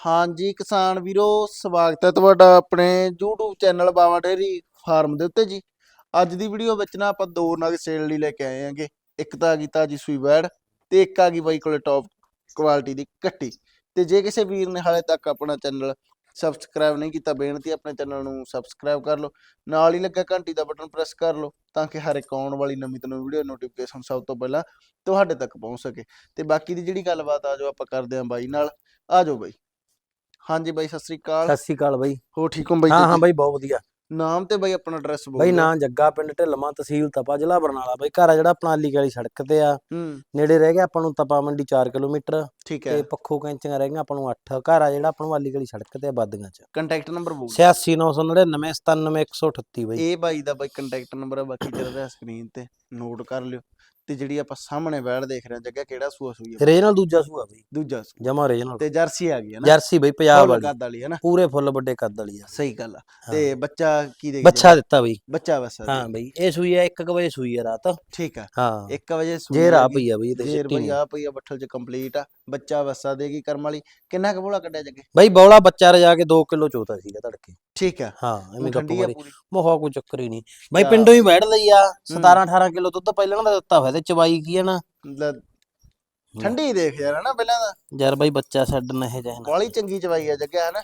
ਹਾਂਜੀ ਕਿਸਾਨ ਵੀਰੋ, ਸਵਾਗਤ ਹੈ ਤੁਹਾਡਾ ਆਪਣੇ YouTube channel Bawa dairy farm ਦੇ ਉੱਤੇ ਜੀ। ਅੱਜ ਦੀ ਵੀਡੀਓ ਵਿੱਚ ਨਾ ਆਪਾਂ ਦੋ ਨਗ ਸੇਲ ਲਈ ਲੈ ਕੇ ਆਏ ਹਾਂਗੇ। ਇੱਕ ਤਾਂ ਆ ਗਈ ਤਾਜੀ ਸੂਈ ਵੈੜ ਤੇ ਇੱਕ ਆ ਗਈ ਬਾਈ ਕੋਲੇ ਟੌਪ ਕੁਆਲਿਟੀ ਦੀ ਕੱਟੀ। ਤੇ ਜੇ ਕਿਸੇ ਵੀਰ ਨੇ ਹਾਲੇ ਤੱਕ ਆਪਣਾ ਚੈਨਲ ਸਬਸਕ੍ਰਾਈਬ ਨਹੀਂ ਕੀਤਾ, ਬੇਨਤੀ ਆਪਣੇ ਚੈਨਲ ਨੂੰ ਸਬਸਕ੍ਰਾਈਬ ਕਰ ਲਓ। ਨਾਲ ਹੀ ਲੱਗਾ ਘੰਟੀ ਦਾ ਬਟਨ ਪ੍ਰੈਸ ਕਰ ਲਓ ਤਾਂ ਕਿ ਹਰ ਇੱਕ ਆਉਣ ਵਾਲੀ ਨਵੀਂ ਤੋਂ ਵੀਡੀਓ ਨੋਟੀਫਿਕੇਸ਼ਨ ਸਭ ਤੋਂ ਪਹਿਲਾਂ ਤੁਹਾਡੇ ਤੱਕ ਪਹੁੰਚ ਸਕੇ। ਤੇ ਬਾਕੀ ਦੀ ਜਿਹੜੀ ਗੱਲਬਾਤ ਆ ਜੋ ਆਪਾਂ ਕਰਦੇ ਆਂ ਬਾਈ ਨਾਲ। ਆ ਜਾਓ ਬਾਈ। ਹਾਂਜੀ ਬਾਈ ਸਤਿ ਸ੍ਰੀ ਅਕਾਲ। ਸਤਿ ਸ਼੍ਰੀ ਅਕਾਲ ਬਾਈ। ਹੋ ਠੀਕ ਹੋ ਬਾਈ ਹਾਂ ਹਾਂ? ਬਾਈ ਬਹੁਤ ਵਧੀਆ। ਨਾਮ ਤੇ ਬਾਈ ਆਪਣਾ ਐਡਰੈਸ ਬੋਲ ਬਾਈ। ਨਾਂ ਜੱਗਾ ਪਿੰਡ ਢਿੱਲਵਾਂ ਤਹਿਸੀਲ ਤਪਾ ਜ਼ਿਲ੍ਹਾ ਬਰਨਾਲਾ ਬਾਈ। ਘਰ ਆ ਜਿਹੜਾ ਆਪਣਾ ਅਲੀ ਵਾਲੀ ਸੜਕ ਤੇ ਆ। ਹੂੰ। ਨੇੜੇ ਰਹਿ ਗਿਆ ਆਪਾਂ ਨੂੰ ਤਪਾ ਮੰਡੀ 4 ਕਿਲੋਮੀਟਰ। ਠੀਕ ਹੈ। ਤੇ ਪੱਖੋ ਕੈਂਚੀਆਂ ਰਹਿ ਗਈਆਂ ਆਪਾਂ ਨੂੰ 8 ਘਰ ਆ ਜਿਹੜਾ ਆਪਾਂ ਨੂੰ ਅਲੀ ਵਾਲੀ ਸੜਕ ਤੇ ਆ ਬਾਦੀਆਂ ਚ। ਕੰਟੈਕਟ ਨੰਬਰ ਬੋਲ 86999 97138 ਬਾਈ। ਇਹ ਬਾਈ ਦਾ ਬਾਈ ਕੰਟੈਕਟ ਨੰਬਰ ਆ ਬਾਕੀ ਤੇਰਾ ਸਕਰੀਨ ਤੇ ਨੋਟ ਕਰ ਲਿਓ। ਤੇ ਜਿਹੜੀ ਆਪਾਂ ਸਾਹਮਣੇ ਵੈੜ ਦੇਖ ਰਹੇ ਹਾਂ ਜੱਗਾ ਕਿਹੜਾ ਸੂਆ ਸੂਈ ਹੈ ਰੀਜਨਲ ਦੂਜਾ ਸੂਆ ਬਾਈ। ਦੂਜਾ ਸੂਆ। ਜਮਾ ਰੀਜਨਲ ਤੇ ਜਰਸੀ ਆ ਗਈ ਹੈ ਨਾ? ਜਰਸੀ ਬਾਈ ਪੰਜਾਬ ਵਾਲੀ। ਕੱਦ ਵਾਲੀ ਹੈ ਨਾ? ਪੂਰੇ ਫੁੱਲ ਵੱਡੇ ਕੱਦ ਵਾਲੀ ਆ। ਸਹੀ ਗੱਲ ਆ। ਹਾਂ। ਤੇ ਬੱਚਾ ਕੀ ਦੇ ਬੱਚਾ ਦਿੱਤਾ ਬਾਈ। ਬੱਚਾ ਬਸ ਹਾਂ ਬਾਈ ਇਹ ਸੂਈ ਆ 1 ਵਜੇ ਸੂਈ ਆ ਰਾਤ। ਠੀਕ ਆ। ਹਾਂ। 1 ਵਜੇ ਸੂਈ ਜੇ ਰਾ। ਪਈ ਆ ਬਾਈ ਤੇ ਬਈ ਨੀ। ਆ ਪਈ ਆ ਬੱਠਲ ਚ ਕੰਪਲੀਟ ਆ। ਬੱਚਾ ਵਸਾ ਦੇਗੀ ਕਰਮ ਵਾਲੀ ਕਿੰਨਾ ਕੁ ਬੋਲਾ ਕੱਢਿਆ ਜੱਗੇ ਬਾਈ ਬੌਲਾ ਬੱਚਾ ਰਜਾ ਕੇ 2 ਕਿਲੋ ਚੋਤਾ ਸੀਗਾ ਤੜਕੇ। ਠੀਕ ਆ। ਹਾਂ ਐਵੇਂ ਗੱਪ ਠੰਡੀ ਆ ਮਾਰੀ। ਪੂਰੀ। ਮੋਹਾ ਕੋਈ ਚੱਕਰ ਹੀ ਨਹੀਂ। ਬਾਈ ਕਿਆ ਪਿੰਡੋਂ ਹੀ ਬੈਠ ਲਈ ਆ 17 18 ਕਿਲੋ ਦੁੱਧ ਪਹਿਲਾਂ ਦਾ ਦਿੱਤਾ ਹੋਇਆ ਤੇ ਚਵਾਈ ਕੀ ਹੈ ਨਾ। ਲੈ, ਠੰਡੀ ਦੇਖ ਯਾਰ ਹਨਾ ਪਹਿਲਾਂ ਦਾ ਯਾਰ ਬਾਈ ਬੱਚਾ ਛੱਡਣਾ ਇਹ ਜਾਣਾ ਬਾਲੀ ਚੰਗੀ ਚਵਾਈ ਆ ਜੱਗਾ ਹਨਾ।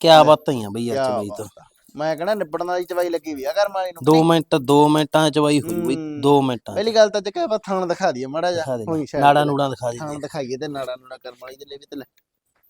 ਕਿਆ ਬਾਤਾਂ ਹੀ ਆ ਬਈ ਯਾਰ ਕਿਆ ਤੋਂ। ਬਾਤ। ਆ। ਮੈਂ ਕਹਣਾ ਨਿਬੜਨ ਵਾਲੀ ਚਵਾਈ ਲੱਗੀ ਵੀ ਆ ਕਰਮ ਵਾਲੀ ਨੂੰ। 2 ਮਿੰਟ 2 ਮਿੰਟਾਂ ਚ ਚਵਾਈ ਹੋਈ ਬਈ ਹੂੰ। 2 ਮਿੰਟਾਂ ਚ। ਪਹਿਲੀ ਗੱਲ ਤਾਂ ਜੱਗਾ ਆਪਾਂ ਥਾਣ ਦਿਖਾ ਦਈਏ ਮਾੜਾ ਦਿਖਾ ਦੇ side ਨਾੜਾ ਤੇ। ਨੂੜਾ ਦਿਖਾ ਦੇ ਥਾਣ ਦਿਖਾਈਏ ਤੇ ਨਾੜਾ ਨੂੜਾ ਕਰਮ ਵਾਲੀ ਦੇ ਲੈ ਵੀ ਤੇ ਲੈ।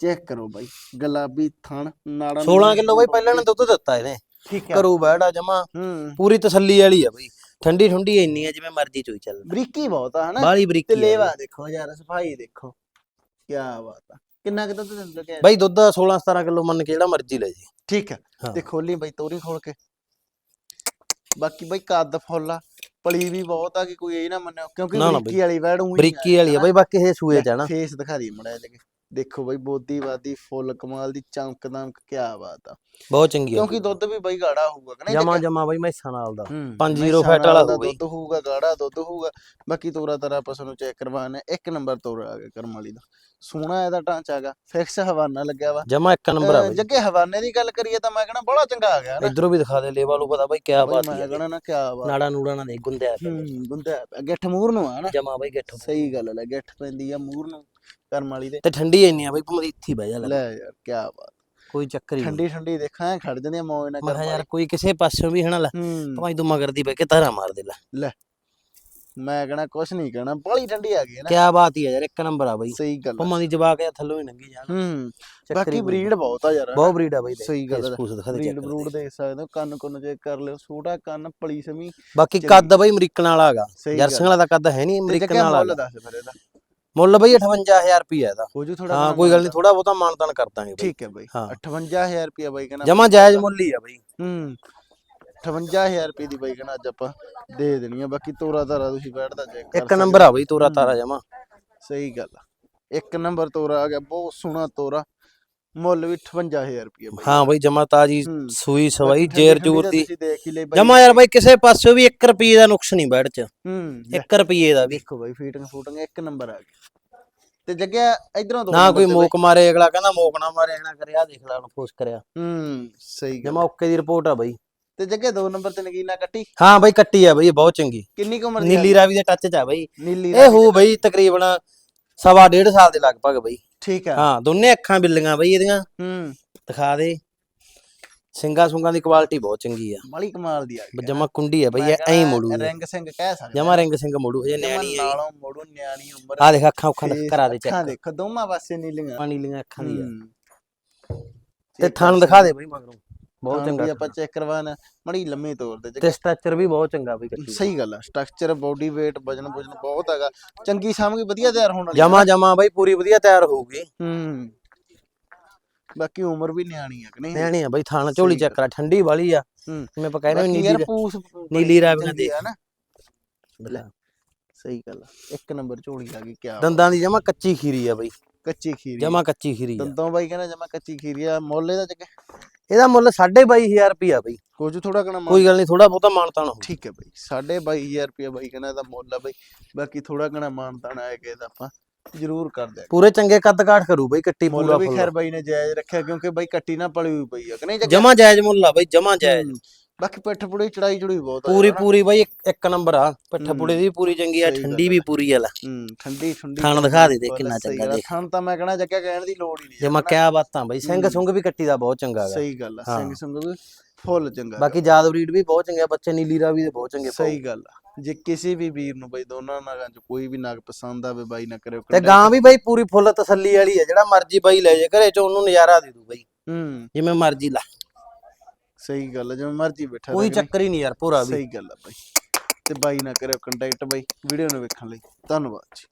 ਚੈੱਕ ਕਰੋ ਬਾਈ ਗੁਲਾਬੀ ਥਾਣ ਨਾੜਾ 16 ਕਿਲੋ ਬਾਈ ਪਹਿਲਾਂ ਨੇ ਦੁੱਧ ਦਿੱਤਾ ਇਹਨੇ। ਠੀਕ ਹੈ ਘਰੂ ਬੈੜਾ ਜਮਾ। ਹੂੰ। ਪੂਰੀ ਤਸੱਲੀ ਵਾਲੀ ਆ ਬਈ। ਠੰਡੀ ਠੰਡੀ ਇੰਨੀ ਆ ਜਿਵੇਂ ਮਰਜ਼ੀ ਚੋਈ ਚੱਲ। ਬਰੀਕੀ ਬਹੁਤ ਆ ਹਨਾ? ਬਾਲੀ ਤੇ ਬਰੀਕੀ ਆ ਲੇਵਾ ਬਈ। ਦੇਖੋ ਯਾਰ ਸਫ਼ਾਈ ਦੇਖੋ। ਕੀ ਬਾਤ ਆ। ਕਿੰਨਾ ਕਿ ਦੁੱਧ ਦਿੰਦੇ ਕਿ ਬਾਈ ਦੁੱਧ 16 17 ਕਿਲੋ ਮੰਨ ਕੇ ਜਿਹੜਾ ਮਰਜ਼ੀ ਲੈ ਜੀ ਠੀਕ ਹੈ। ਤੇ ਖੋਲੀ ਬਾਈ ਤੋਰੀ ਖੋਲ ਕੇ। ਬਾਕੀ ਬਾਈ ਕੱਦ ਫੁੱਲ ਪਲੀ ਵੀ ਬਹੁਤ ਆ ਕਿ ਕੋਈ ਇਹ ਨਾ ਮੰਨਿਓ ਕਿਉਂਕਿ ਬਰੀਕੀ ਵਾਲੀ ਵੈੜ ਉਹੀ ਬਰੀਕੀ ਵਾਲੀ ਆ ਬਾਈ ਬਾਕੀ ਇਹ ਸੂਏ ਚ ਆ ਨਾ। ਫੇਸ ਦਿਖਾ ਦੀ ਮੜਾ ਜਗੇ ਦੇਖੋ ਬਾਈ ਬੋਦੀ ਬਾਦੀ ਫੁੱਲ ਕਮਾਲ ਦੀ ਚਮਕ ਦਮਕ ਕੀ ਬਾਤ ਆ। ਬਹੁਤ ਚੰਗੀ ਆ ਕਿਉਂਕਿ ਦੁੱਧ ਵੀ ਬਾਈ ਗਾੜਾ ਹੋਊਗਾ ਕਿ ਨਹੀਂ ਜਮਾ? ਜਮਾ ਬਾਈ ਮੈਸਾਂ ਨਾਲ ਦਾ। ਹੂੰ, ਪੰਜ ਮੈਸਾਂ zero fat ਨਾਲ ਵਾਲਾ ਦਾ ਹੋਊ ਬਾਈ। ਦੁੱਧ ਹੋਊਗਾ ਗਾੜਾ ਦੁੱਧ ਹੋਊਗਾ। ਬਾਕੀ ਤੋਰਾ ਤਰਾ ਆਪਾਂ ਤੁਹਾਨੂੰ ਚੈੱਕ ਕਰਵਾਣਾ ਇੱਕ ਨੰਬਰ ਤੋਰਾ ਆ ਗਿਆ ਕਰਮ ਵਾਲੀ ਦਾ। ਸੋਹਣਾ ਇਹਦਾ ਢਾਂਚਾ ਹੈਗਾ ਫਿਕਸ ਹਵਾਨਾ ਲੱਗਿਆ ਵਾ। ਜਮਾ ਇੱਕ ਨੰਬਰ ਆ ਜੱਗੇ ਹਵਾਨੇ ਦੀ ਗੱਲ ਕਰੀਏ ਤਾਂ ਮੈਂ ਕਹਣਾ ਬੜਾ ਚੰਗਾ ਆ ਗਿਆ ਨਾ। ਇਧਰੋਂ ਵੀ ਦਿਖਾ ਦੇ ਲੇਵਾ ਨੂੰ ਪਤਾ ਬਾਈ ਕਿਆ ਬਾਤ ਮੈਂ ਕਹਣਾ ਨਾ ਕੀ ਬਾਤ। ਨਾੜਾ ਨੂੜਾ ਨਾ ਦੇ ਗੁੰਦਿਆ ਪਿਆ। ਗੁੰਦਿਆ ਪਿਆ, ਗਿੱਠ ਮੂਰ ਨੂੰ ਆ ਨਾ। ਜਮਾ ਬਾਈ ਗਿੱਠ ਸਹੀ ਗੱਲ ਹੈ ਗਿੱਠ ਪੈਂਦੀ ਆ ਮੂਰ ਨੂੰ। ਕਰਮ ਵਾਲੀ ਦੇ ਤੇ ਠੰਡੀ ਇੰਨੀ ਆ ਬਾਈ ਭਾਵੇਂ ਇੱਥੇ ਹੀ ਬਹਿ ਜਾ ਲੈ। ਲੈ ਯਾਰ ਕੀ ਬਾਤ। ਕੋਈ ਚੱਕਰ ਹੀ ਨਹੀਂ। ਠੰਡੀ ਠੰਡੀ ਦੇਖਾਂ ਐਂ ਖੜ ਜਾਂਦੀਆਂ ਮੌਜ ਨਾਲ ਮੈਂ ਕਰਮ ਕਿਹਾ ਯਾਰ ਕੋਈ ਕਿਸੇ ਪਾਸਿਓਂ ਵੀ ਹਨਾ ਲੈ ਹੂੰ। ਭਾਵੇਂ ਤੂੰ ਮਗਰ ਦੀ ਬਹਿ ਕੇ ਧਾਰਾ ਮਾਰ ਦੇ ਲੈ। ਮੈਂ ਕਹਣਾ ਕੁਛ ਨਹੀਂ ਕਹਿਣਾ ਬੜੀ ਠੰਡੀ ਆ ਗਈ ਹੈ ਨਾ। ਕਿਆ ਬਾਤ ਹੀ ਆ ਯਾਰ ਇੱਕ ਨੰਬਰ ਆ ਬਾਈ। ਸਹੀ ਗੱਲ ਆ। ਭੰਮਾਂ ਦੀ ਜਵਾਕ ਆ ਥੱਲੋਂ ਹੀ ਲੰਗੀ ਜਾਣ। ਹੂੰ ਹੀ ਬਾਕੀ ਬਰੀਡ ਬਹੁਤ ਆ ਯਾਰ। ਬਹੁਤ ਬਰੀਡ ਆ ਬਾਈ ਸਹੀ ਗੱਲ ਆ। ਫੂਸ ਦਿਖਾ ਦੇ ਬਰੀਡ। ਦੇਖ ਸਕਦੇ ਹੋ ਕੰਨ ਕੁੰਨ ਚੈੱਕ ਕਰ ਲਿਓ ਛੋਟਾ ਕੰਨ ਪਲੀ ਸਮੀ ਬਾਕੀ। ਕੱਦ ਬਾਈ ਅਮਰੀਕਨ ਵਾਲਾ ਹੈਗਾ। ਸਹੀ ਜਰਸੀਆਂ ਵਾਲਾ ਦਾ ਕੱਦ ਹੈ ਨਹੀਂ ਅਮਰੀਕਨ ਵਾਲਾ। ਦੱਸ ਫਿਰ ਇਹਦਾ। ਮੁੱਲ ਬਾਈ 58000 ਰੁਪਏ ਇਹਦਾ। ਹੋ ਜੂ ਥੋੜਾ ਹਾਂ ਕੋਈ ਗੱਲ ਨਹੀਂ ਥੋੜਾ ਬਹੁਤਾ ਮਾਨਤਾਨ ਕਰ ਦਾਂਗੇ ਬਾਈ। ਠੀਕ ਹੈ ਬਾਈ। ਹਾਂ। 58000 ਰੁਪਿਆ ਬਾਈ ਕਹਿੰਦਾ। ਜਮਾ ਜਾਇਜ਼ ਮੁੱਲ ਹੀ ਆ ਬਾਈ। ਹੂੰ 58000 ਰੁਪਏ ਦੀ ਬਾਈ ਕਹਿੰਦਾ ਅੱਜ ਆਪਾਂ ਦੇ ਦੇਣੀ ਆ ਬਾਕੀ ਤੋਰਾ ਤਾਰਾ ਤੁਸੀਂ ਬੈਠਦਾ ਚੈੱਕ ਕਰ ਇੱਕ ਨੰਬਰ ਆ ਬਾਈ ਤੋਰਾ ਤਾਰਾ ਜਮਾ। ਸਹੀ ਗੱਲ ਇੱਕ ਨੰਬਰ ਤੋਰਾ ਆ ਗਿਆ ਬਹੁਤ ਸੋਹਣਾ ਤੋਰਾ। ਮੁੱਲ ਵੀ 58000 ਰੁਪਏ ਬਾਈ। ਹਾਂ ਬਾਈ ਜਮਾ ਤਾਜੀ ਹੂੰ। ਸੂਈ ਸਵਾਈ ਠੰਡੀ ਜੇਰ ਠੰਡੀ ਜੂਰ ਤਾਂ ਦੀ। ਤੁਸੀਂ ਦੇਖ ਹੀ ਲਈ ਬਾਈ। ਜਮਾ ਯਾਰ ਬਾਈ ਕਿਸੇ ਪਾਸਿਓਂ ਵੀ 1 ਰੁਪਏ ਦਾ ਨੁਕਸ ਨਹੀਂ ਬੈਠ ਚ। ਹੂੰ ਲੈ 1 ਰੁਪਏ ਦਾ ਵੀ। ਦੇਖੋ ਬਾਈ ਫੀਟਿੰਗ ਫੂਟਿੰਗ ਇੱਕ ਨੰਬਰ ਆ ਗਿਆ। ਤੇ ਜੱਗਿਆ ਇਧਰੋਂ ਦੋ ਨਾ ਕੋਈ ਤੇ ਬਾਈ। ਮੋਕ ਮਾਰੇ ਅਗਲਾ ਕਹਿੰਦਾ ਮੋਕ ਨਾ ਮਾਰੇ ਨਾ ਕਰਿਆ ਦੇਖ ਲੈ ਉਹਨੂੰ ਫੋਸ ਕਰਿਆ। ਹੂੰ ਸਹੀ ਗੱਲ। ਜਮਾ ਓਕੇ ਦੀ ਰਿਪੋਰਟ ਆ ਬਾਈ। ਤੇ ਜੱਗੇ ਦੋ ਨੰਬਰ ਤੇ ਨਗੀਨਾ ਕੱਟੀ? ਹਾਂ ਬਾਈ ਕੱਟੀ ਆ ਬਾਈ ਇਹ ਬਹੁਤ ਚੰਗੀ। ਕਿੰਨੀ ਕੁ ਉਮਰ ਦੀ ਨੀਲੀ ਰਾਵੀ ਦੇ ਟੱਚ ਚ ਆ ਬਾਈ। ਨੀਲੀ ਇਹ ਰਾਵੀ ਹੋ ਬਈ ਤਕਰੀਬਨ ਸਵਾ ਡੇਢ ਸਾਲ ਦੇ ਲਗਭਗ ਬਈ। ਠੀਕ ਆ। ਹਾਂ ਦੋਨੇ ਅੱਖਾਂ ਬਿੱਲੀਆਂ ਬਈ ਇਹਦੀਆਂ। ਹੂੰ। ਦਿਖਾ ਦੇ। ਸਿੰਗਾ ਸੁੰਗਾ ਦੀ ਕੁਆਲਿਟੀ ਬਹੁਤ ਚੰਗੀ ਆ। ਬੜੀ ਕਮਾਲ ਦੀ ਆ ਗਈ ਜਮਾ ਕੁੰਡੀ ਆ ਬਈ ਇਹ ਐਂ ਮੋੜੂ ਰਿੰਗ ਸਿੰਘ ਕਹਿ ਸਕਦੇ ਜਮਾ ਰਿੰਗ ਸਿੰਘ ਮੋੜੂ ਹਜੇ ਨਿਆਣੀ ਆ ਨਾਲੋਂ ਮੋੜੂ ਨਿਆਣੀ ਉਮਰ ਆ ਦੇਖ ਅੱਖਾਂ ਉੱਖਾਂ ਕਰਾ ਦੇ ਅੱਖਾਂ ਚੈੱਕ ਦੇਖੋ ਦੋਵਾਂ ਪਾਸੇ ਨੀਲੀਆਂ। ਨੀਲੀਆਂ ਅੱਖਾਂ ਦੀ ਆ ਹੂੰ। ਤੇ ਥਣ ਦਿਖਾ ਦੇ ਬਈ ਮਗਰੋਂ। ਬਹੁਤ ਵੀ ਚੰਗਾ ਆਪਾਂ ਚੈੱਕ ਕਰਵਾਣਾ ਮੜੀ ਲੰਮੇ ਤੌਰ ਤੇ ਤੇ ਸਟ੍ਰਕਚਰ ਵੀ ਬਹੁਤ ਚੰਗਾ ਬਈ ਕੱਟੀ ਸਹੀ ਗੱਲ ਆ ਸਟਰਕਚਰ ਬਾਡੀ weight ਵਜਨ ਵਜਨ ਬਹੁਤ ਹੈਗਾ ਚੰਗੀ ਸਾਮਗੀ ਵਧੀਆ ਤਿਆਰ ਹੋਣ ਵਾਲੀ ਜਮਾ ਜਮਾ ਬਈ ਪੂਰੀ ਵਧੀਆ ਤਿਆਰ ਹੋਊਗੀ। ਹੂੰ ਬਾਕੀ ਉਮਰ ਵੀ ਨਿਆਣੀ ਆ ਕਿ ਨਹੀਂ? ਨਿਆਣੀ ਆ ਬਈ ਥਣ ਝੋਲੀ ਚੈੱਕ ਕਰਾ ਠੰਡੀ ਵਾਲੀ ਆ। ਹੂੰ ਆਪਾਂ ਕਹਿੰਦੇ ਬਾਕੀ ਨੀਲੀ ਪੂਸ ਨੀਲੀ ਰਾਵੀ ਨਾਲ ਚੰਗੀ ਦੇਖ। ਆ ਨਾ ਸਹੀ ਗੱਲ ਆ ਇੱਕ ਨੰਬਰ ਝੋਲੀ ਆ ਗਈ ਕਿਆ ਦੰਦਾਂ ਦੀ ਜਮਾ ਕੱਚੀ ਖੀਰੀ ਆ ਬਈ। ਕੱਚੀ ਖੀਰੀ ਜਮਾ ਕੱਚੀ ਖੀਰੀ ਦੰਦੋਂ ਬਾਈ ਕਹਿੰਦਾ ਜਮਾ ਕੱਚੀ ਖੀਰੀ ਆ ਮੁੱਲ ਇਹਦਾ ਜੱਗੇ? ਇਹਦਾ ਮੁੱਲ 22500 ਰੁਪਿਆ ਬਈ। ਕੁਝ ਥੋੜਾ ਕਣਾ ਕੋਈ ਗੱਲ ਨਹੀਂ ਥੋੜਾ ਬਹੁਤਾ ਮਾਨਤਾਨ ਹੋ ਠੀਕ ਹੈ ਬਾਈ 22500 ਰੁਪਏ ਬਾਈ ਕਹਿੰਦਾ ਇਹਦਾ ਮੁੱਲ ਆ ਬਾਈ। ਬਾਕੀ ਥੋੜਾ ਕਣਾ ਮਾਨਤਾਨ ਆਇਆ ਕਿ ਇਹਦਾ ਆਪਾਂ ਜਰੂਰ ਕਰ ਦਿਆ ਪੂਰੇ ਚੰਗੇ ਕੱਦ ਕਾਠ ਕਰੂ ਬਈ ਕੱਟੀ ਮੁੱਲ ਪੂਰਾ ਵੀ ਫੁੱਲ। ਖੈਰ ਬਾਈ ਨੇ ਜਾਇਜ਼ ਰੱਖਿਆ ਕਿਉਂਕਿ ਬਾਈ ਕੱਟੀ ਨਾ ਪਲੀ ਹੋਈ ਪਈ ਆ ਕਿ ਨਹੀਂ? ਜਮਾ ਜਾਇਜ਼ ਮੁੱਲ ਆ ਬਈ ਜਮਾ ਜਾਇਜ਼। ਬਾਕੀ ਪਿੱਠ ਪੁੜੀ ਚੜਾਈ ਚੜੂਈ ਬਹੁਤ ਆ ਪੂਰੀ ਯਾਰ। ਪੂਰੀ ਬਈ ਇੱਕ- ਇੱਕ ਨੰਬਰ ਆ ਪਿੱਠ। ਪੁੜੇ ਦੀ ਵੀ ਪੂਰੀ ਚੰਗੀ ਆ ਸਹੀ ਠੰਡੀ ਵੀ ਪੂਰੀ ਆ ਲੈ ਹੂੰ ਠੰਡੀ ਠੰਡੀ ਥਣ ਦਿਖਾ ਦੇ ਦੇ ਕਿੰਨਾ ਚੰਗਾ। ਦੇਖ। ਥਣ ਤਾਂ ਮੈਂ ਕਹਣਾ ਜੱਗਾ ਕਹਿਣ ਦੀ ਲੋੜ ਹੀ ਨਹੀਂ ਜਮਾ ਕਿਆ ਬਾਤਾਂ ਬਈ ਸਿੰਘ। ਸੁੰਗ ਵੀ ਕੱਟੀ ਦਾ ਬਹੁਤ ਚੰਗਾ ਗਾ ਸਹੀ ਗੱਲ ਆ ਹਾਂ। ਸਿੰਘ ਸੰਗ ਵੀ ਫੁੱਲ ਚੰਗਾ ਬਾਕੀ ਜਾਦ ਬਰੀਡ ਵੀ ਬਹੁਤ ਚੰਗੇ ਆ ਬੱਚੇ ਨੀਲੀ ਰਾਵੀ ਦੇ ਬਹੁਤ ਚੰਗੇ ਪਾਉ। ਸਹੀ ਗੱਲ ਆ ਜੇ ਕਿਸੇ ਵੀ ਵੀਰ ਨੂੰ ਬਈ ਦੋਨਾਂ ਨਾਗਾਂ ਚ ਕੋਈ ਵੀ ਨਾਗ ਪਸੰਦ ਆਵੇ ਬਾਈ ਨਾ ਕਰਿਓ ਤੇ ਗਾਂ ਵੀ ਬਈ ਪੂਰੀ ਫੁੱਲ ਤਸੱਲੀ ਵਾਲੀ ਆ ਜਿਹੜਾ ਮਰਜ਼ੀ ਬਾਈ ਲੈ ਜੇ ਘਰੇ ਚ ਉਹਨੂੰ ਨਜ਼ਾਰਾ ਦੇ ਦੂ ਬਈ ਹੂੰ ਜਿਵੇਂ ਮਰਜ਼ੀ ਲਾ ਸਹੀ ਗੱਲ ਆ ਜਿਵੇਂ ਮਰਜ਼ੀ ਬੈਠਾ ਕੋਈ ਰਹੇ ਕਿ ਨਹੀਂ? ਚੱਕਰ ਹੀ ਨਹੀਂ ਯਾਰ ਪੂਰਾ ਵੀ। ਸਹੀ ਗੱਲ ਆ ਬਾਈ। ਤੇ ਬਾਈ ਨਾ ਕਰਿਓ ਕੰਟੈਕਟ ਬਾਈ ਵੀਡੀਓ ਨੂੰ ਵੇਖਣ ਲਈ। ਧੰਨਵਾਦ ਜੀ।